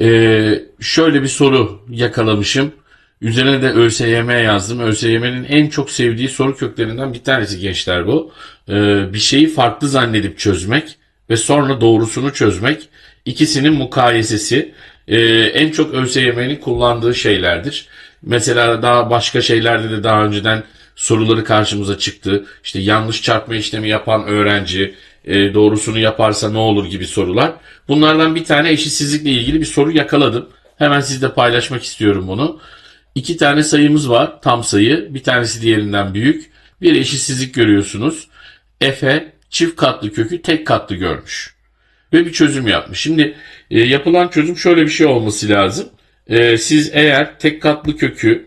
Ee, şöyle bir soru yakalamışım. Üzerine de ÖSYM yazdım. ÖSYM'nin en çok sevdiği soru köklerinden bir tanesi gençler bu. Ee, bir şeyi farklı zannedip çözmek ve sonra doğrusunu çözmek. İkisinin mukayesesi Ee, en çok ÖSYM'nin kullandığı şeylerdir. Mesela daha başka şeylerde de daha önceden soruları karşımıza çıktı. İşte yanlış çarpma işlemi yapan öğrenci e, doğrusunu yaparsa ne olur gibi sorular. Bunlardan bir tane eşitsizlikle ilgili bir soru yakaladım. Hemen sizle paylaşmak istiyorum bunu. İki tane sayımız var tam sayı. Bir tanesi diğerinden büyük. Bir eşitsizlik görüyorsunuz. Efe çift katlı kökü tek katlı görmüş. Ve bir çözüm yapmış. Şimdi e, yapılan çözüm şöyle bir şey olması lazım. E, siz eğer tek katlı kökü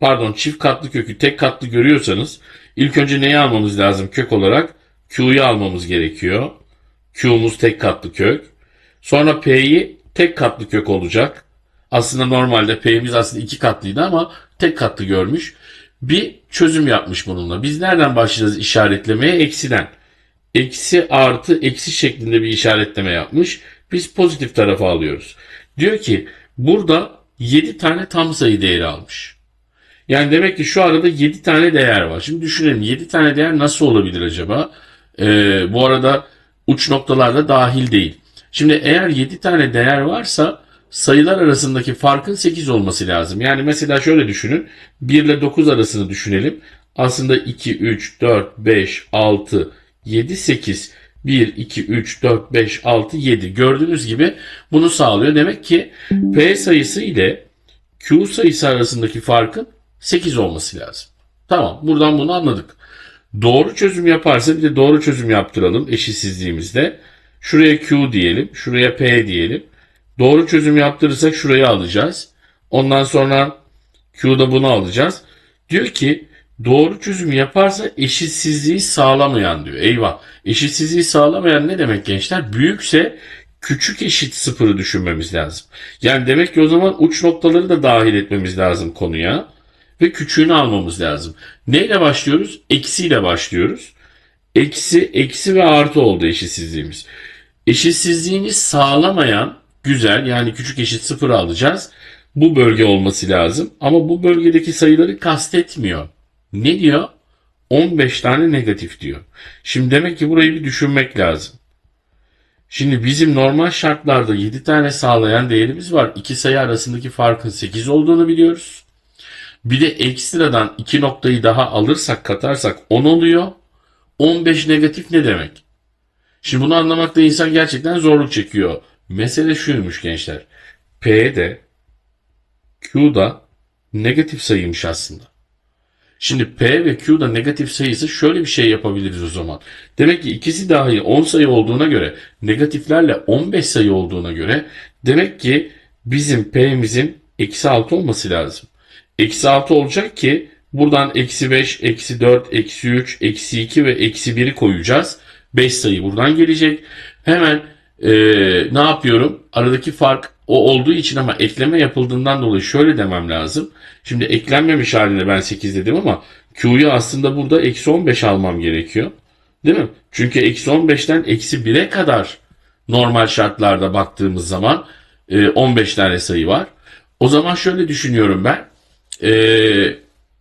pardon çift katlı kökü tek katlı görüyorsanız ilk önce neyi almamız lazım kök olarak? Q'yu almamız gerekiyor. Q'muz tek katlı kök. Sonra P'yi tek katlı kök olacak. Aslında normalde P'miz aslında iki katlıydı ama tek katlı görmüş. Bir çözüm yapmış bununla. Biz nereden başlayacağız işaretlemeye? Eksiden. Eksi artı eksi şeklinde bir işaretleme yapmış. Biz pozitif tarafa alıyoruz. Diyor ki burada 7 tane tam sayı değeri almış. Yani demek ki şu arada 7 tane değer var. Şimdi düşünelim 7 tane değer nasıl olabilir acaba? Ee, bu arada uç noktalar da dahil değil. Şimdi eğer 7 tane değer varsa sayılar arasındaki farkın 8 olması lazım. Yani mesela şöyle düşünün. 1 ile 9 arasını düşünelim. Aslında 2, 3, 4, 5, 6, 7, 8. 1, 2, 3, 4, 5, 6, 7. Gördüğünüz gibi bunu sağlıyor. Demek ki P sayısı ile Q sayısı arasındaki farkın 8 olması lazım. Tamam buradan bunu anladık. Doğru çözüm yaparsa bir de doğru çözüm yaptıralım eşitsizliğimizde. Şuraya Q diyelim, şuraya P diyelim. Doğru çözüm yaptırırsak şurayı alacağız. Ondan sonra Q'da bunu alacağız. Diyor ki doğru çözüm yaparsa eşitsizliği sağlamayan diyor. Eyvah. Eşitsizliği sağlamayan ne demek gençler? Büyükse küçük eşit sıfırı düşünmemiz lazım. Yani demek ki o zaman uç noktaları da dahil etmemiz lazım konuya. Ve küçüğünü almamız lazım. Neyle başlıyoruz? Eksiyle başlıyoruz. Eksi, eksi ve artı oldu eşitsizliğimiz. Eşitsizliğini sağlamayan güzel yani küçük eşit sıfır alacağız. Bu bölge olması lazım. Ama bu bölgedeki sayıları kastetmiyor. Ne diyor? 15 tane negatif diyor. Şimdi demek ki burayı bir düşünmek lazım. Şimdi bizim normal şartlarda 7 tane sağlayan değerimiz var. İki sayı arasındaki farkın 8 olduğunu biliyoruz. Bir de ekstradan iki noktayı daha alırsak katarsak 10 oluyor. 15 negatif ne demek? Şimdi bunu anlamakta insan gerçekten zorluk çekiyor. Mesele şuymuş gençler. P'de Q'da negatif sayıymış aslında. Şimdi P ve Q'da negatif sayısı şöyle bir şey yapabiliriz o zaman. Demek ki ikisi dahi 10 sayı olduğuna göre negatiflerle 15 sayı olduğuna göre demek ki bizim P'mizin eksi 6 olması lazım. Eksi 6 olacak ki buradan eksi 5, eksi 4, eksi 3, eksi 2 ve eksi 1'i koyacağız. 5 sayı buradan gelecek. Hemen e, ne yapıyorum? Aradaki fark o olduğu için ama ekleme yapıldığından dolayı şöyle demem lazım. Şimdi eklenmemiş haline ben 8 dedim ama Q'yu aslında burada eksi 15 almam gerekiyor. Değil mi? Çünkü eksi 15'ten eksi 1'e kadar normal şartlarda baktığımız zaman e, 15 tane sayı var. O zaman şöyle düşünüyorum ben. E,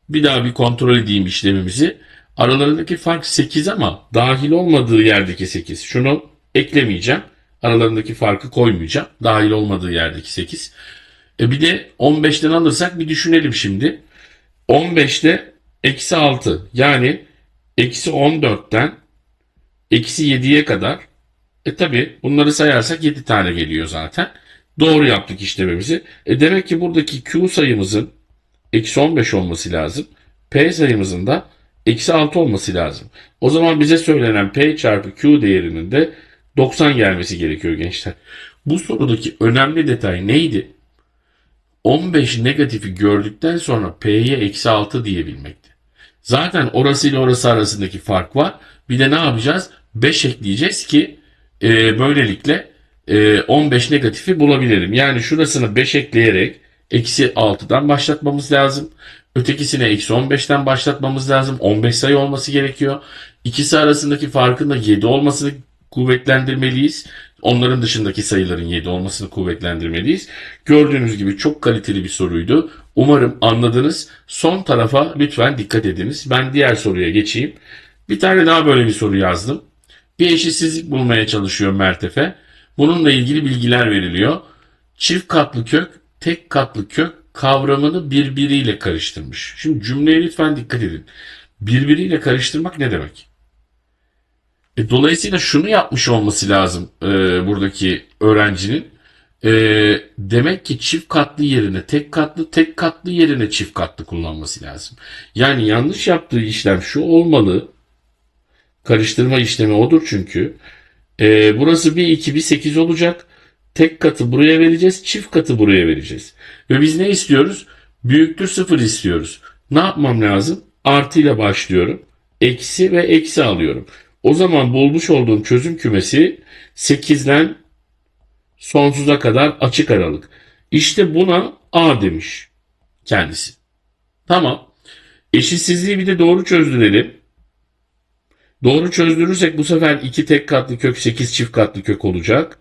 bir daha bir kontrol edeyim işlemimizi. Aralarındaki fark 8 ama dahil olmadığı yerdeki 8. Şunu eklemeyeceğim. Aralarındaki farkı koymayacağım. Dahil olmadığı yerdeki 8. E bir de 15'ten alırsak bir düşünelim şimdi. 15'te eksi 6 yani eksi 14'ten eksi 7'ye kadar e tabi bunları sayarsak 7 tane geliyor zaten. Doğru yaptık işlemimizi. E demek ki buradaki Q sayımızın eksi 15 olması lazım. P sayımızın da eksi 6 olması lazım. O zaman bize söylenen P çarpı Q değerinin de 90 gelmesi gerekiyor gençler. Bu sorudaki önemli detay neydi? 15 negatifi gördükten sonra P'ye eksi 6 diyebilmekti. Zaten orası ile orası arasındaki fark var. Bir de ne yapacağız? 5 ekleyeceğiz ki e, böylelikle e, 15 negatifi bulabilelim. Yani şurasına 5 ekleyerek eksi 6'dan başlatmamız lazım. Ötekisine eksi 15'ten başlatmamız lazım. 15 sayı olması gerekiyor. İkisi arasındaki farkın da 7 olmasını kuvvetlendirmeliyiz. Onların dışındaki sayıların 7 olmasını kuvvetlendirmeliyiz. Gördüğünüz gibi çok kaliteli bir soruydu. Umarım anladınız. Son tarafa lütfen dikkat ediniz. Ben diğer soruya geçeyim. Bir tane daha böyle bir soru yazdım. Bir eşitsizlik bulmaya çalışıyor Mertefe. Bununla ilgili bilgiler veriliyor. Çift katlı kök, tek katlı kök kavramını birbiriyle karıştırmış. Şimdi cümleye lütfen dikkat edin. Birbiriyle karıştırmak ne demek? E, dolayısıyla şunu yapmış olması lazım e, buradaki öğrencinin. E, demek ki çift katlı yerine tek katlı, tek katlı yerine çift katlı kullanması lazım. Yani yanlış yaptığı işlem şu olmalı. Karıştırma işlemi odur çünkü. E, burası bir 2 bir 8 olacak. Tek katı buraya vereceğiz, çift katı buraya vereceğiz. Ve biz ne istiyoruz? Büyüktür sıfır istiyoruz. Ne yapmam lazım? Artı ile başlıyorum. Eksi ve eksi alıyorum. O zaman bulmuş olduğum çözüm kümesi 8'den sonsuza kadar açık aralık. İşte buna A demiş kendisi. Tamam. Eşitsizliği bir de doğru çözdürelim. Doğru çözdürürsek bu sefer 2 tek katlı kök 8 çift katlı kök olacak.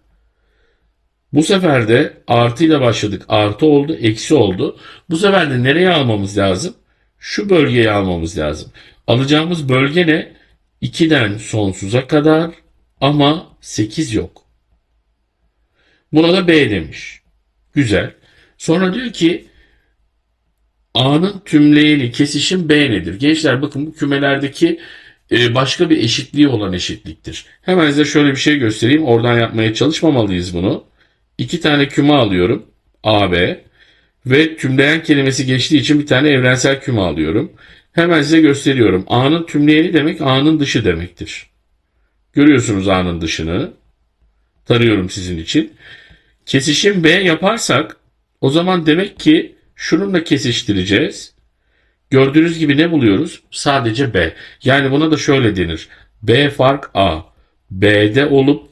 Bu sefer de artıyla başladık. Artı oldu, eksi oldu. Bu sefer de nereye almamız lazım? Şu bölgeye almamız lazım. Alacağımız bölge ne? 2'den sonsuza kadar ama 8 yok. Buna da B demiş. Güzel. Sonra diyor ki A'nın tümleyeni kesişim B nedir? Gençler bakın bu kümelerdeki e, başka bir eşitliği olan eşitliktir. Hemen size şöyle bir şey göstereyim. Oradan yapmaya çalışmamalıyız bunu. İki tane küme alıyorum. A, B. Ve tümleyen kelimesi geçtiği için bir tane evrensel küme alıyorum. Hemen size gösteriyorum. A'nın tümleyeni demek A'nın dışı demektir. Görüyorsunuz A'nın dışını. Tarıyorum sizin için. Kesişim B yaparsak o zaman demek ki şununla kesiştireceğiz. Gördüğünüz gibi ne buluyoruz? Sadece B. Yani buna da şöyle denir. B fark A. B'de olup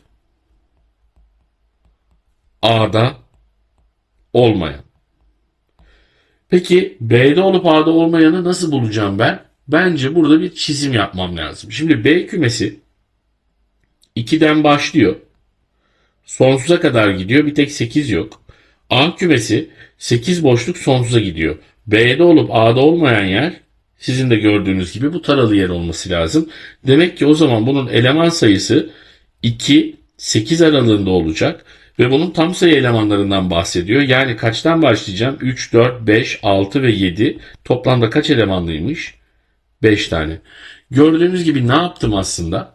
A'da olmayan. Peki B'de olup A'da olmayanı nasıl bulacağım ben? Bence burada bir çizim yapmam lazım. Şimdi B kümesi 2'den başlıyor. Sonsuza kadar gidiyor. Bir tek 8 yok. A kümesi 8 boşluk sonsuza gidiyor. B'de olup A'da olmayan yer sizin de gördüğünüz gibi bu taralı yer olması lazım. Demek ki o zaman bunun eleman sayısı 2, 8 aralığında olacak. Ve bunun tam sayı elemanlarından bahsediyor. Yani kaçtan başlayacağım? 3, 4, 5, 6 ve 7. Toplamda kaç elemanlıymış? 5 tane. Gördüğünüz gibi ne yaptım aslında?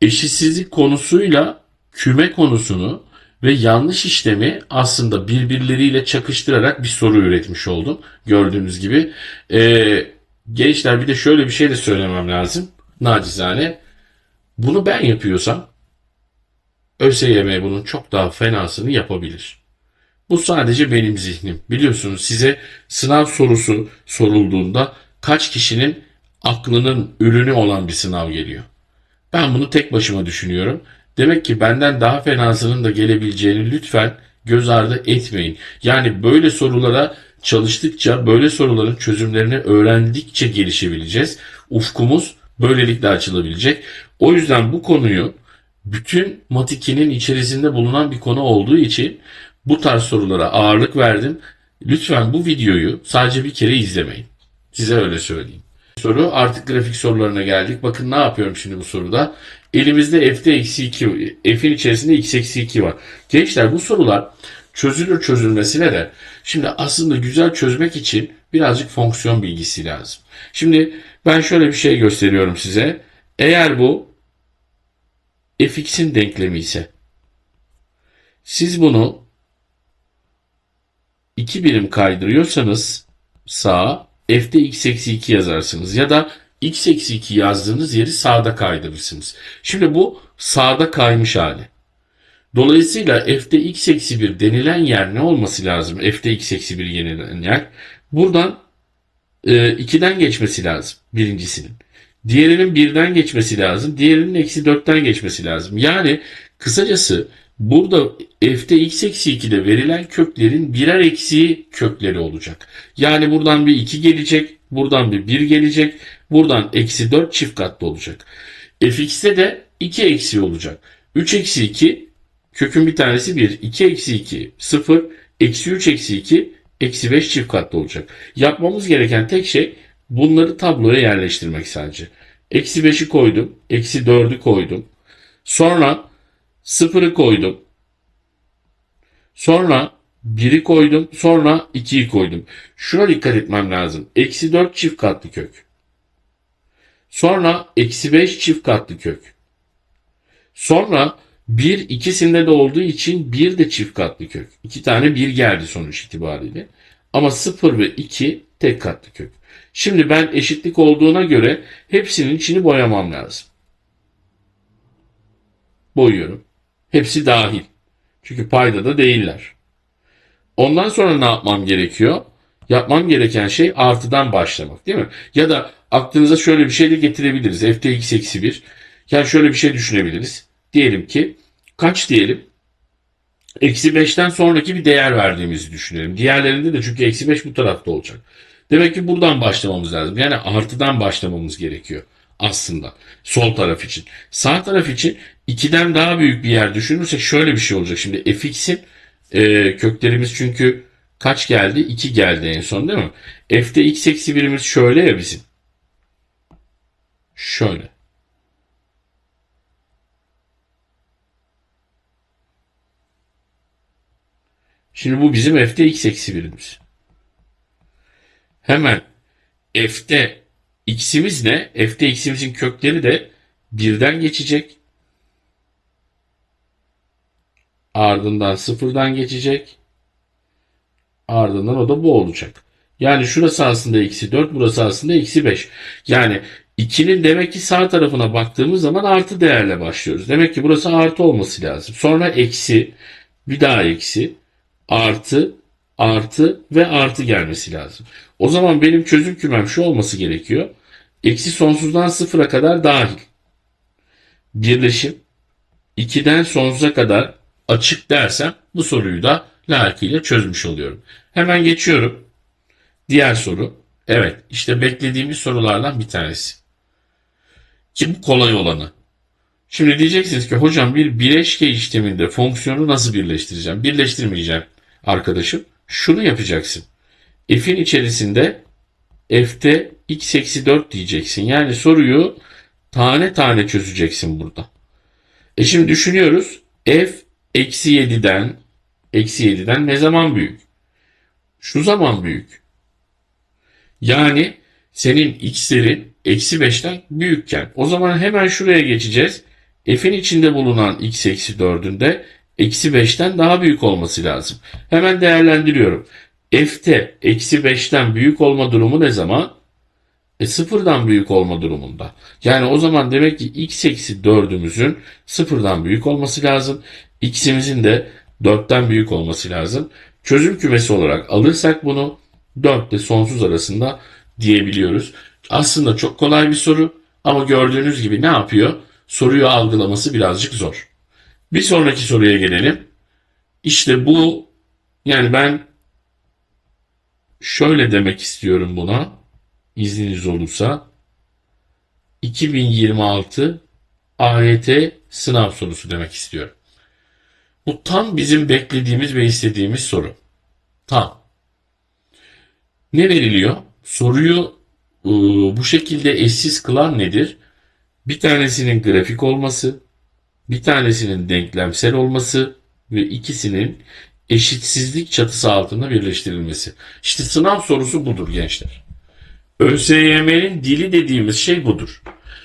Eşitsizlik konusuyla küme konusunu ve yanlış işlemi aslında birbirleriyle çakıştırarak bir soru üretmiş oldum. Gördüğünüz gibi. Ee, gençler bir de şöyle bir şey de söylemem lazım. Nacizane. Bunu ben yapıyorsam ÖSYM bunun çok daha fenasını yapabilir. Bu sadece benim zihnim. Biliyorsunuz size sınav sorusu sorulduğunda kaç kişinin aklının ürünü olan bir sınav geliyor. Ben bunu tek başıma düşünüyorum. Demek ki benden daha fenasının da gelebileceğini lütfen göz ardı etmeyin. Yani böyle sorulara çalıştıkça, böyle soruların çözümlerini öğrendikçe gelişebileceğiz. Ufkumuz böylelikle açılabilecek. O yüzden bu konuyu bütün Mat2'nin içerisinde bulunan bir konu olduğu için bu tarz sorulara ağırlık verdim. Lütfen bu videoyu sadece bir kere izlemeyin. Size öyle söyleyeyim. Soru artık grafik sorularına geldik. Bakın ne yapıyorum şimdi bu soruda. Elimizde f'de eksi 2, f'in içerisinde x eksi 2 var. Gençler bu sorular çözülür çözülmesine de şimdi aslında güzel çözmek için birazcık fonksiyon bilgisi lazım. Şimdi ben şöyle bir şey gösteriyorum size. Eğer bu fx'in denklemi ise siz bunu iki birim kaydırıyorsanız sağa f'de x eksi 2 yazarsınız ya da x eksi 2 yazdığınız yeri sağda kaydırırsınız. Şimdi bu sağda kaymış hali. Dolayısıyla f'de x eksi 1 denilen yer ne olması lazım? f'de x eksi 1 yenilen yer. Buradan e, 2'den geçmesi lazım birincisinin. Diğerinin 1'den geçmesi lazım. Diğerinin eksi 4'ten geçmesi lazım. Yani kısacası burada f'de x eksi 2'de verilen köklerin birer eksiği kökleri olacak. Yani buradan bir 2 gelecek. Buradan bir 1 gelecek. Buradan eksi 4 çift katlı olacak. fx'te de 2 eksiği olacak. 3 eksi 2 kökün bir tanesi 1. 2 eksi 2 0. Eksi 3 eksi 2 eksi 5 çift katlı olacak. Yapmamız gereken tek şey bunları tabloya yerleştirmek sadece. Eksi 5'i koydum. Eksi 4'ü koydum. Sonra 0'ı koydum. Sonra 1'i koydum. Sonra 2'yi koydum. Şuna dikkat etmem lazım. Eksi 4 çift katlı kök. Sonra eksi 5 çift katlı kök. Sonra 1 ikisinde de olduğu için 1 de çift katlı kök. 2 tane 1 geldi sonuç itibariyle. Ama 0 ve 2 tek katlı kök. Şimdi ben eşitlik olduğuna göre hepsinin içini boyamam lazım. Boyuyorum. Hepsi dahil. Çünkü payda da değiller. Ondan sonra ne yapmam gerekiyor? Yapmam gereken şey artıdan başlamak değil mi? Ya da aklınıza şöyle bir şey de getirebiliriz. ftx eksi 1. Yani şöyle bir şey düşünebiliriz. Diyelim ki kaç diyelim? Eksi 5'ten sonraki bir değer verdiğimizi düşünelim. Diğerlerinde de çünkü eksi 5 bu tarafta olacak. Demek ki buradan başlamamız lazım. Yani artıdan başlamamız gerekiyor aslında. Sol taraf için. Sağ taraf için 2'den daha büyük bir yer düşünürsek şöyle bir şey olacak. Şimdi fx'in e, köklerimiz çünkü kaç geldi? 2 geldi en son değil mi? f'de x eksi 1'imiz şöyle ya bizim. Şöyle. Şimdi bu bizim f'de x eksi 1'imiz. Hemen f'de x'imiz ne? F'de x'imizin kökleri de birden geçecek. Ardından sıfırdan geçecek. Ardından o da bu olacak. Yani şurası aslında eksi 4, burası aslında eksi 5. Yani 2'nin demek ki sağ tarafına baktığımız zaman artı değerle başlıyoruz. Demek ki burası artı olması lazım. Sonra eksi, bir daha eksi, artı, artı ve artı gelmesi lazım. O zaman benim çözüm kümem şu olması gerekiyor. Eksi sonsuzdan sıfıra kadar dahil. Birleşim 2'den sonsuza kadar açık dersem bu soruyu da layıkıyla çözmüş oluyorum. Hemen geçiyorum. Diğer soru. Evet işte beklediğimiz sorulardan bir tanesi. Ki bu kolay olanı. Şimdi diyeceksiniz ki hocam bir bileşke işleminde fonksiyonu nasıl birleştireceğim? Birleştirmeyeceğim arkadaşım. Şunu yapacaksın. F'in içerisinde f'te x eksi 4 diyeceksin. Yani soruyu tane tane çözeceksin burada. E şimdi düşünüyoruz. f eksi 7'den eksi 7'den ne zaman büyük? Şu zaman büyük. Yani senin x'lerin eksi 5'ten büyükken. O zaman hemen şuraya geçeceğiz. F'in içinde bulunan x eksi 4'ün de eksi 5'ten daha büyük olması lazım. Hemen değerlendiriyorum. F'te eksi 5'ten büyük olma durumu ne zaman? E sıfırdan büyük olma durumunda. Yani o zaman demek ki x eksi 4'ümüzün sıfırdan büyük olması lazım. x'imizin de 4'ten büyük olması lazım. Çözüm kümesi olarak alırsak bunu 4 ile sonsuz arasında diyebiliyoruz. Aslında çok kolay bir soru ama gördüğünüz gibi ne yapıyor? Soruyu algılaması birazcık zor. Bir sonraki soruya gelelim. İşte bu yani ben şöyle demek istiyorum buna. İzniniz olursa 2026 AYT sınav sorusu demek istiyorum. Bu tam bizim beklediğimiz ve istediğimiz soru. Tam. Ne veriliyor? Soruyu e, bu şekilde eşsiz kılan nedir? Bir tanesinin grafik olması, bir tanesinin denklemsel olması ve ikisinin eşitsizlik çatısı altında birleştirilmesi. İşte sınav sorusu budur gençler. ÖSYM'nin dili dediğimiz şey budur.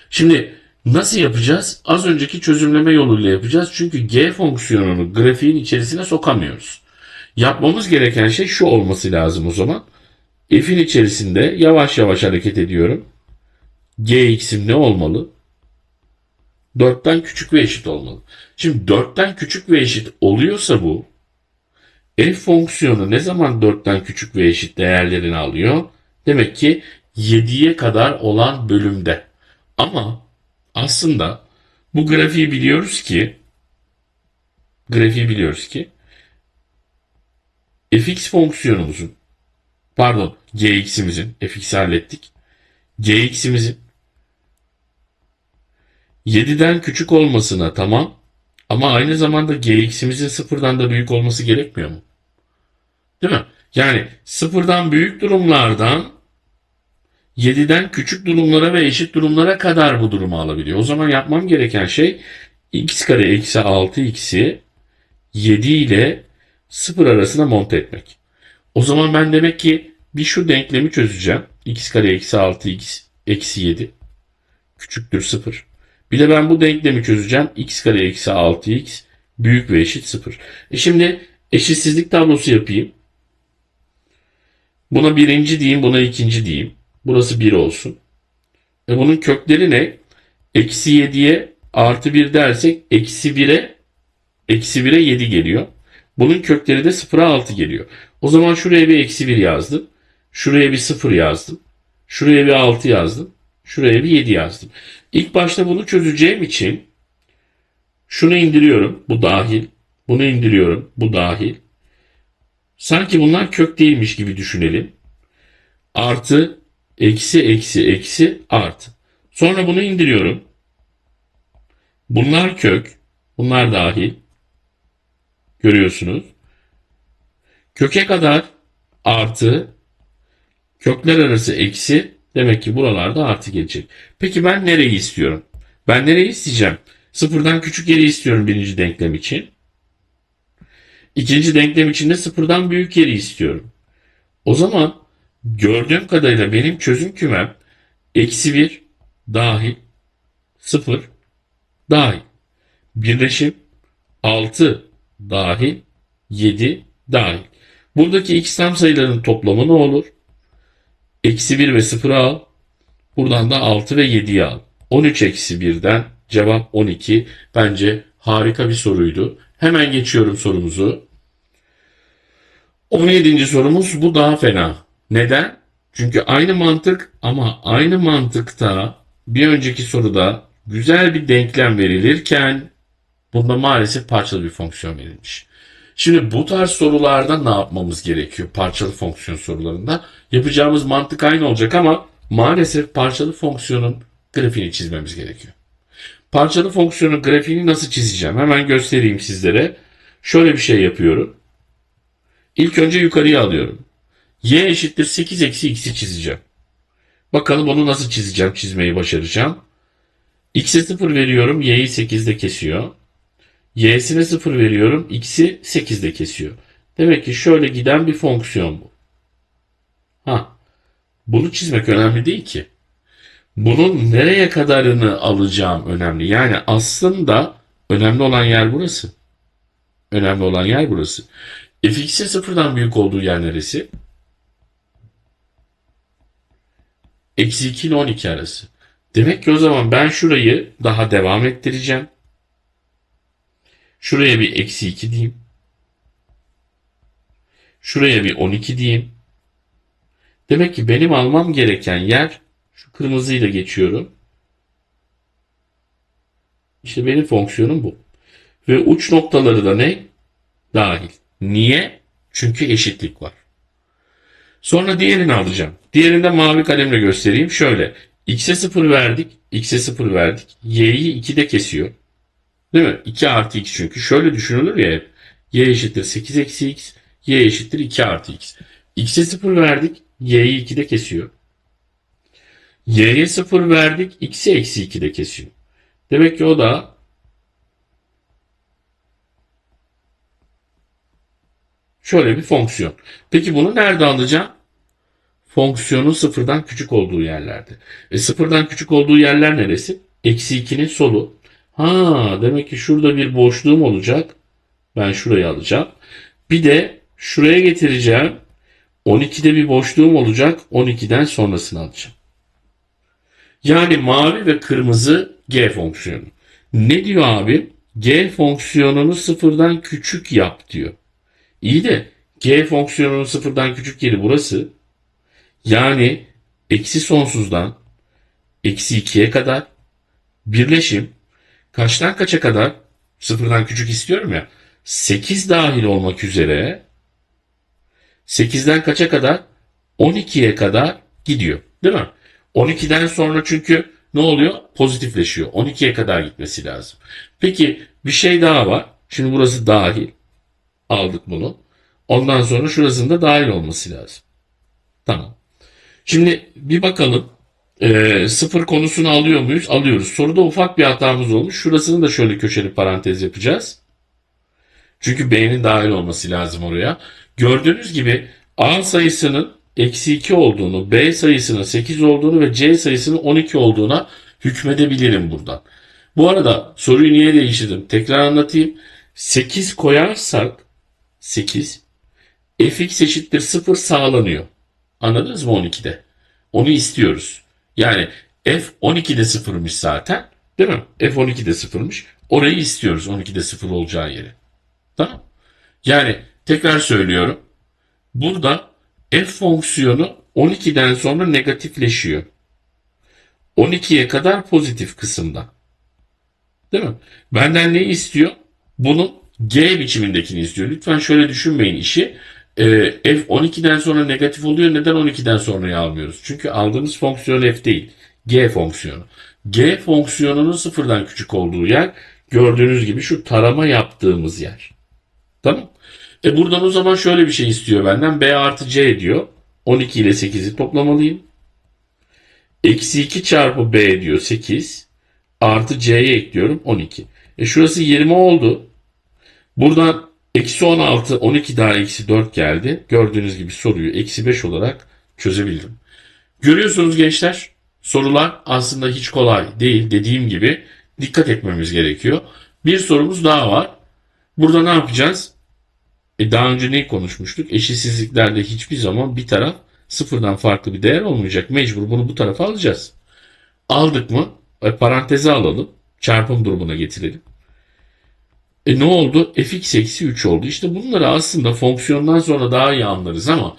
Şimdi nasıl yapacağız? Az önceki çözümleme yoluyla yapacağız. Çünkü G fonksiyonunu grafiğin içerisine sokamıyoruz. Yapmamız gereken şey şu olması lazım o zaman. F'in içerisinde yavaş yavaş hareket ediyorum. Gx'im ne olmalı? 4'ten küçük ve eşit olmalı. Şimdi 4'ten küçük ve eşit oluyorsa bu f fonksiyonu ne zaman 4'ten küçük ve eşit değerlerini alıyor? Demek ki 7'ye kadar olan bölümde. Ama aslında bu grafiği biliyoruz ki grafiği biliyoruz ki fx fonksiyonumuzun pardon gx'imizin fx'i hallettik. gx'imizin 7'den küçük olmasına tamam Ama aynı zamanda gx'imizin sıfırdan da büyük olması gerekmiyor mu? Değil mi? Yani sıfırdan büyük durumlardan 7'den küçük durumlara ve eşit durumlara kadar bu durumu alabiliyor. O zaman yapmam gereken şey x kare eksi 6x'i 7 ile 0 arasına monte etmek. O zaman ben demek ki bir şu denklemi çözeceğim. x kare eksi 6x eksi 7 küçüktür 0. Bir de ben bu denklemi çözeceğim. x kare eksi 6x büyük ve eşit 0. E şimdi eşitsizlik tablosu yapayım. Buna birinci diyeyim, buna ikinci diyeyim. Burası 1 olsun. E bunun kökleri ne? Eksi 7'ye artı 1 dersek eksi 1'e eksi 1'e 7 geliyor. Bunun kökleri de 0'a 6 geliyor. O zaman şuraya bir eksi 1 yazdım. Şuraya bir 0 yazdım. Şuraya bir 6 yazdım. Şuraya bir 7 yazdım. İlk başta bunu çözeceğim için şunu indiriyorum. Bu dahil. Bunu indiriyorum. Bu dahil. Sanki bunlar kök değilmiş gibi düşünelim. Artı, eksi, eksi, eksi, artı. Sonra bunu indiriyorum. Bunlar kök. Bunlar dahil. Görüyorsunuz. Köke kadar artı, kökler arası eksi, demek ki buralarda artı gelecek. Peki ben nereyi istiyorum? Ben nereyi isteyeceğim? Sıfırdan küçük yeri istiyorum birinci denklem için. İkinci denklem için de sıfırdan büyük yeri istiyorum. O zaman gördüğüm kadarıyla benim çözüm kümem eksi 1 dahil 0 dahil. Birleşim 6 dahil 7 dahil. Buradaki x tam sayıların toplamı ne olur? Eksi 1 ve 0'ı al. Buradan da 6 ve 7'yi al. 13 eksi 1'den cevap 12. Bence harika bir soruydu. Hemen geçiyorum sorumuzu. 17. sorumuz bu daha fena. Neden? Çünkü aynı mantık ama aynı mantıkta bir önceki soruda güzel bir denklem verilirken bunda maalesef parçalı bir fonksiyon verilmiş. Şimdi bu tarz sorularda ne yapmamız gerekiyor? Parçalı fonksiyon sorularında yapacağımız mantık aynı olacak ama maalesef parçalı fonksiyonun grafiğini çizmemiz gerekiyor. Parçalı fonksiyonun grafiğini nasıl çizeceğim? Hemen göstereyim sizlere. Şöyle bir şey yapıyorum. İlk önce yukarıya alıyorum. Y eşittir 8 eksi x'i çizeceğim. Bakalım onu nasıl çizeceğim, çizmeyi başaracağım. X'e 0 veriyorum, y'yi 8'de kesiyor. Y'sine 0 veriyorum, x'i 8'de kesiyor. Demek ki şöyle giden bir fonksiyon bu. Ha, bunu çizmek önemli değil ki. Bunun nereye kadarını alacağım önemli. Yani aslında önemli olan yer burası. Önemli olan yer burası. fx'in sıfırdan büyük olduğu yer neresi? Eksi 2 ile 12 arası. Demek ki o zaman ben şurayı daha devam ettireceğim. Şuraya bir eksi 2 diyeyim. Şuraya bir 12 diyeyim. Demek ki benim almam gereken yer şu kırmızıyla geçiyorum. İşte benim fonksiyonum bu. Ve uç noktaları da ne? Dahil. Niye? Çünkü eşitlik var. Sonra diğerini alacağım. Diğerini de mavi kalemle göstereyim. Şöyle. X'e 0 verdik. X'e 0 verdik. Y'yi 2'de kesiyor. Değil mi? 2 artı x çünkü. Şöyle düşünülür ya hep. Y eşittir 8 eksi x. Y eşittir 2 artı x. X'e 0 verdik. Y'yi 2'de kesiyor. Y'ye 0 verdik. X'i eksi 2'de kesiyor. Demek ki o da şöyle bir fonksiyon. Peki bunu nerede alacağım? Fonksiyonun sıfırdan küçük olduğu yerlerde. E sıfırdan küçük olduğu yerler neresi? Eksi 2'nin solu. Ha demek ki şurada bir boşluğum olacak. Ben şurayı alacağım. Bir de şuraya getireceğim. 12'de bir boşluğum olacak. 12'den sonrasını alacağım. Yani mavi ve kırmızı g fonksiyonu. Ne diyor abi? G fonksiyonunu sıfırdan küçük yap diyor. İyi de g fonksiyonunun sıfırdan küçük yeri burası. Yani eksi sonsuzdan eksi 2'ye kadar birleşim kaçtan kaça kadar sıfırdan küçük istiyorum ya 8 dahil olmak üzere 8'den kaça kadar 12'ye kadar gidiyor. Değil mi? 12'den sonra çünkü ne oluyor? Pozitifleşiyor. 12'ye kadar gitmesi lazım. Peki bir şey daha var. Şimdi burası dahil. Aldık bunu. Ondan sonra şurasının da dahil olması lazım. Tamam. Şimdi bir bakalım. Ee, sıfır konusunu alıyor muyuz? Alıyoruz. Soruda ufak bir hatamız olmuş. Şurasını da şöyle köşeli parantez yapacağız. Çünkü B'nin dahil olması lazım oraya. Gördüğünüz gibi A sayısının eksi 2 olduğunu, B sayısının 8 olduğunu ve C sayısının 12 olduğuna hükmedebilirim buradan. Bu arada soruyu niye değiştirdim? Tekrar anlatayım. 8 koyarsak 8 fx eşittir 0 sağlanıyor. Anladınız mı 12'de? Onu istiyoruz. Yani f 12'de 0'mış zaten. Değil mi? f 12'de 0'mış. Orayı istiyoruz 12'de 0 olacağı yeri. Tamam. Yani tekrar söylüyorum. Burada f fonksiyonu 12'den sonra negatifleşiyor. 12'ye kadar pozitif kısımda. Değil mi? Benden ne istiyor? Bunun G biçimindekini istiyor. Lütfen şöyle düşünmeyin işi. Ee, f 12'den sonra negatif oluyor. Neden 12'den sonrayı almıyoruz? Çünkü aldığımız fonksiyon f değil. G fonksiyonu. G fonksiyonunun sıfırdan küçük olduğu yer gördüğünüz gibi şu tarama yaptığımız yer. Tamam. E buradan o zaman şöyle bir şey istiyor benden. B artı C diyor. 12 ile 8'i toplamalıyım. Eksi 2 çarpı B diyor 8. Artı C'ye ekliyorum 12. E şurası 20 oldu. Buradan eksi 16, 12 daha eksi 4 geldi. Gördüğünüz gibi soruyu eksi 5 olarak çözebildim. Görüyorsunuz gençler sorular aslında hiç kolay değil. Dediğim gibi dikkat etmemiz gerekiyor. Bir sorumuz daha var. Burada ne yapacağız? E daha önce ne konuşmuştuk? Eşitsizliklerde hiçbir zaman bir taraf sıfırdan farklı bir değer olmayacak. Mecbur bunu bu tarafa alacağız. Aldık mı? E, paranteze alalım. Çarpım durumuna getirelim. E ne oldu? fx eksi 3 oldu. İşte bunları aslında fonksiyondan sonra daha iyi anlarız ama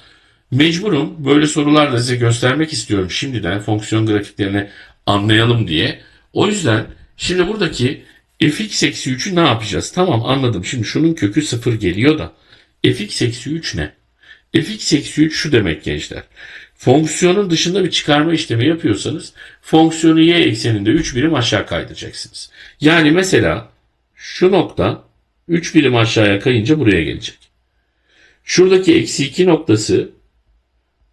mecburum böyle sorularla size göstermek istiyorum şimdiden fonksiyon grafiklerini anlayalım diye. O yüzden şimdi buradaki fx eksi 3'ü ne yapacağız? Tamam anladım. Şimdi şunun kökü 0 geliyor da fx eksi 3 ne? fx eksi 3 şu demek gençler. Fonksiyonun dışında bir çıkarma işlemi yapıyorsanız fonksiyonu y ekseninde 3 birim aşağı kaydıracaksınız. Yani mesela şu nokta 3 birim aşağıya kayınca buraya gelecek. Şuradaki eksi 2 noktası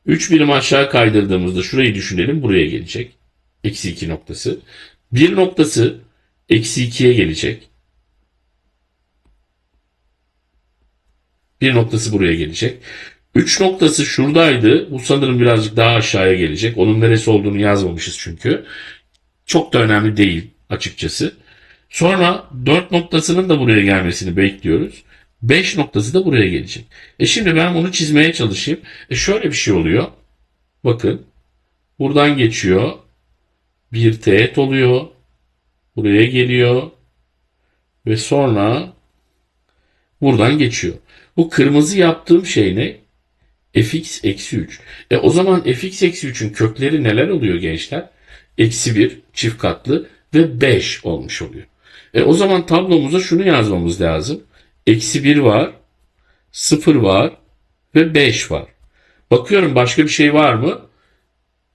3 birim aşağı kaydırdığımızda şurayı düşünelim buraya gelecek. Eksi 2 noktası. 1 noktası eksi 2'ye gelecek. Bir noktası buraya gelecek. 3 noktası şuradaydı. Bu sanırım birazcık daha aşağıya gelecek. Onun neresi olduğunu yazmamışız çünkü. Çok da önemli değil açıkçası. Sonra 4 noktasının da buraya gelmesini bekliyoruz. 5 noktası da buraya gelecek. E şimdi ben bunu çizmeye çalışayım. E şöyle bir şey oluyor. Bakın. Buradan geçiyor. Bir teğet oluyor. Buraya geliyor. Ve sonra buradan geçiyor. Bu kırmızı yaptığım şey ne? fx eksi 3. E o zaman fx eksi 3'ün kökleri neler oluyor gençler? Eksi 1 çift katlı ve 5 olmuş oluyor. E o zaman tablomuza şunu yazmamız lazım. Eksi 1 var, 0 var ve 5 var. Bakıyorum başka bir şey var mı?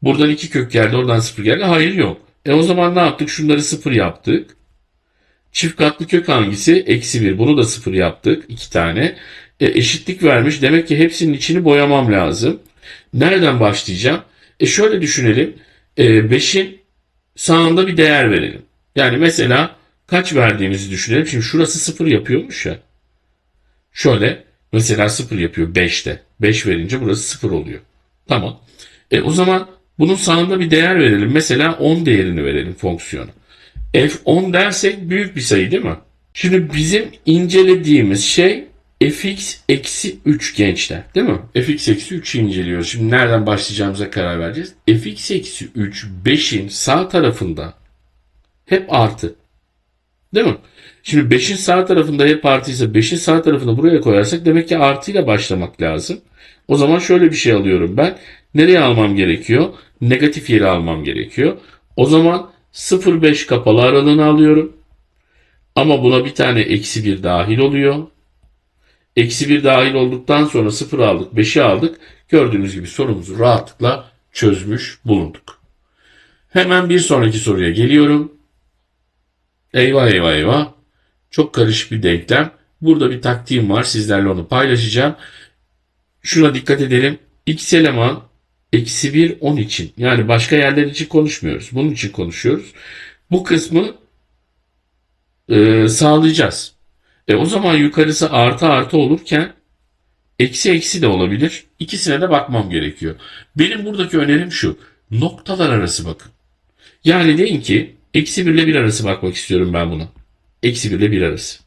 Buradan 2 kök geldi, oradan 0 geldi. Hayır yok. E o zaman ne yaptık? Şunları 0 yaptık. Çift katlı kök hangisi? Eksi 1. Bunu da 0 yaptık. 2 tane. E, eşitlik vermiş. Demek ki hepsinin içini boyamam lazım. Nereden başlayacağım? E şöyle düşünelim. E, 5'in sağında bir değer verelim. Yani mesela kaç verdiğimizi düşünelim. Şimdi şurası 0 yapıyormuş ya. Şöyle mesela 0 yapıyor 5'te. 5 verince burası 0 oluyor. Tamam. E, o zaman bunun sağında bir değer verelim. Mesela 10 değerini verelim fonksiyonu. F10 dersek büyük bir sayı değil mi? Şimdi bizim incelediğimiz şey fx eksi 3 gençler değil mi? fx eksi 3'ü inceliyoruz. Şimdi nereden başlayacağımıza karar vereceğiz. fx eksi 3 5'in sağ tarafında hep artı. Değil mi? Şimdi 5'in sağ tarafında hep artıysa 5'in sağ tarafını buraya koyarsak demek ki artıyla başlamak lazım. O zaman şöyle bir şey alıyorum ben. Nereye almam gerekiyor? Negatif yere almam gerekiyor. O zaman 0,5 kapalı aralığını alıyorum. Ama buna bir tane eksi 1 dahil oluyor. Eksi 1 dahil olduktan sonra 0 aldık, 5'i aldık. Gördüğünüz gibi sorumuzu rahatlıkla çözmüş bulunduk. Hemen bir sonraki soruya geliyorum. Eyvah eyvah eyvah. Çok karışık bir denklem. Burada bir taktiğim var. Sizlerle onu paylaşacağım. Şuna dikkat edelim. X eleman eksi 1 10 için. Yani başka yerler için konuşmuyoruz. Bunun için konuşuyoruz. Bu kısmı e, sağlayacağız. E, o zaman yukarısı artı artı olurken eksi eksi de olabilir. İkisine de bakmam gerekiyor. Benim buradaki önerim şu. Noktalar arası bakın. Yani deyin ki eksi 1 ile 1 arası bakmak istiyorum ben buna. Eksi 1 ile 1 arası.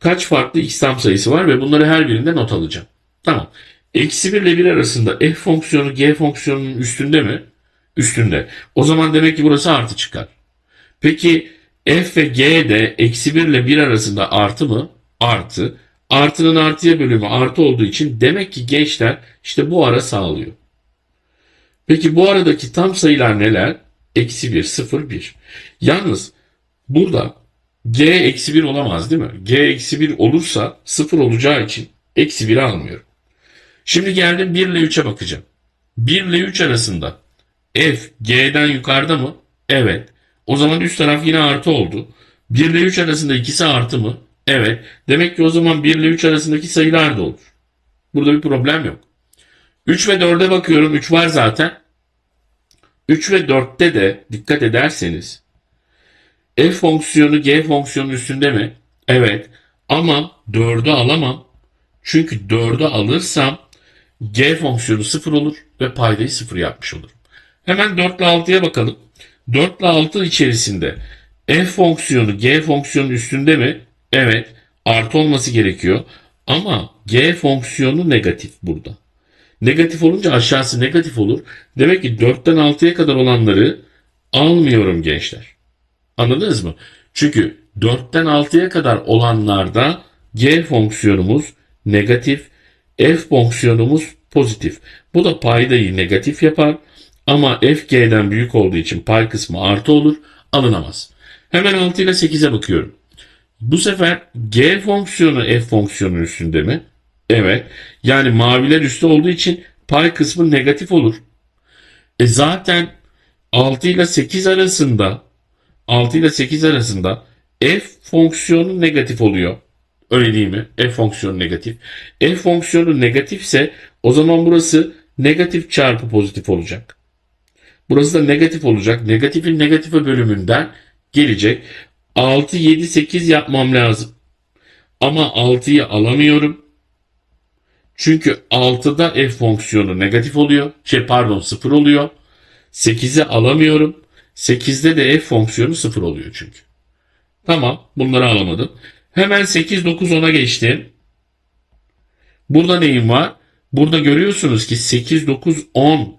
Kaç farklı x sayısı var ve bunları her birinde not alacağım. Tamam. Eksi 1 ile 1 arasında f fonksiyonu g fonksiyonunun üstünde mi? Üstünde. O zaman demek ki burası artı çıkar. Peki f ve g de eksi 1 ile 1 arasında artı mı? Artı. Artının artıya bölümü artı olduğu için demek ki gençler işte bu ara sağlıyor. Peki bu aradaki tam sayılar neler? Eksi 1, 0, 1. Yalnız burada g eksi 1 olamaz değil mi? g eksi 1 olursa 0 olacağı için eksi 1'i almıyorum. Şimdi geldim 1 ile 3'e bakacağım. 1 ile 3 arasında f g'den yukarıda mı? Evet. O zaman üst taraf yine artı oldu. 1 ile 3 arasında ikisi artı mı? Evet. Demek ki o zaman 1 ile 3 arasındaki sayılar da olur. Burada bir problem yok. 3 ve 4'e bakıyorum. 3 var zaten. 3 ve 4'te de dikkat ederseniz f fonksiyonu g fonksiyonun üstünde mi? Evet. Ama 4'ü alamam. Çünkü 4'ü alırsam g fonksiyonu 0 olur ve paydayı 0 yapmış olurum. Hemen 4 ile 6'ya bakalım. 4 ile 6 içerisinde f fonksiyonu g fonksiyonun üstünde mi? Evet. Artı olması gerekiyor. Ama g fonksiyonu negatif burada. Negatif olunca aşağısı negatif olur. Demek ki 4'ten 6'ya kadar olanları almıyorum gençler. Anladınız mı? Çünkü 4'ten 6'ya kadar olanlarda g fonksiyonumuz negatif, f fonksiyonumuz pozitif. Bu da paydayı negatif yapar ama f g'den büyük olduğu için pay kısmı artı olur, alınamaz. Hemen 6 ile 8'e bakıyorum. Bu sefer g fonksiyonu f fonksiyonun üstünde mi? Evet. Yani maviler üstte olduğu için pay kısmı negatif olur. E zaten 6 ile 8 arasında 6 ile 8 arasında f fonksiyonu negatif oluyor. Öyle değil mi? F fonksiyonu negatif. F fonksiyonu negatifse o zaman burası negatif çarpı pozitif olacak. Burası da negatif olacak. Negatifin negatife bölümünden gelecek. 6, 7, 8 yapmam lazım. Ama 6'yı alamıyorum. Çünkü 6'da f fonksiyonu negatif oluyor. Şey pardon 0 oluyor. 8'i alamıyorum. 8'de de f fonksiyonu 0 oluyor çünkü. Tamam bunları alamadım. Hemen 8, 9, 10'a geçtim. Burada neyim var? Burada görüyorsunuz ki 8, 9, 10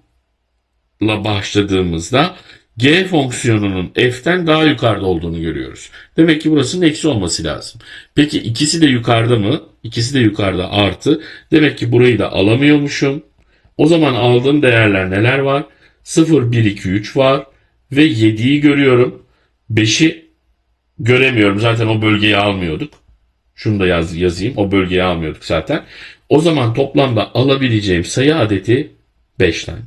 ile başladığımızda g fonksiyonunun f'ten daha yukarıda olduğunu görüyoruz. Demek ki burasının eksi olması lazım. Peki ikisi de yukarıda mı? İkisi de yukarıda artı. Demek ki burayı da alamıyormuşum. O zaman aldığım değerler neler var? 0, 1, 2, 3 var. Ve 7'yi görüyorum. 5'i göremiyorum. Zaten o bölgeyi almıyorduk. Şunu da yaz, yazayım. O bölgeyi almıyorduk zaten. O zaman toplamda alabileceğim sayı adeti 5 tane.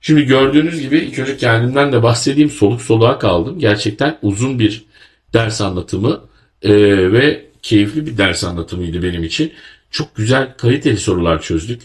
Şimdi gördüğünüz gibi ilk önce kendimden de bahsedeyim. Soluk soluğa kaldım. Gerçekten uzun bir ders anlatımı e, ve keyifli bir ders anlatımıydı benim için. Çok güzel kaliteli sorular çözdük.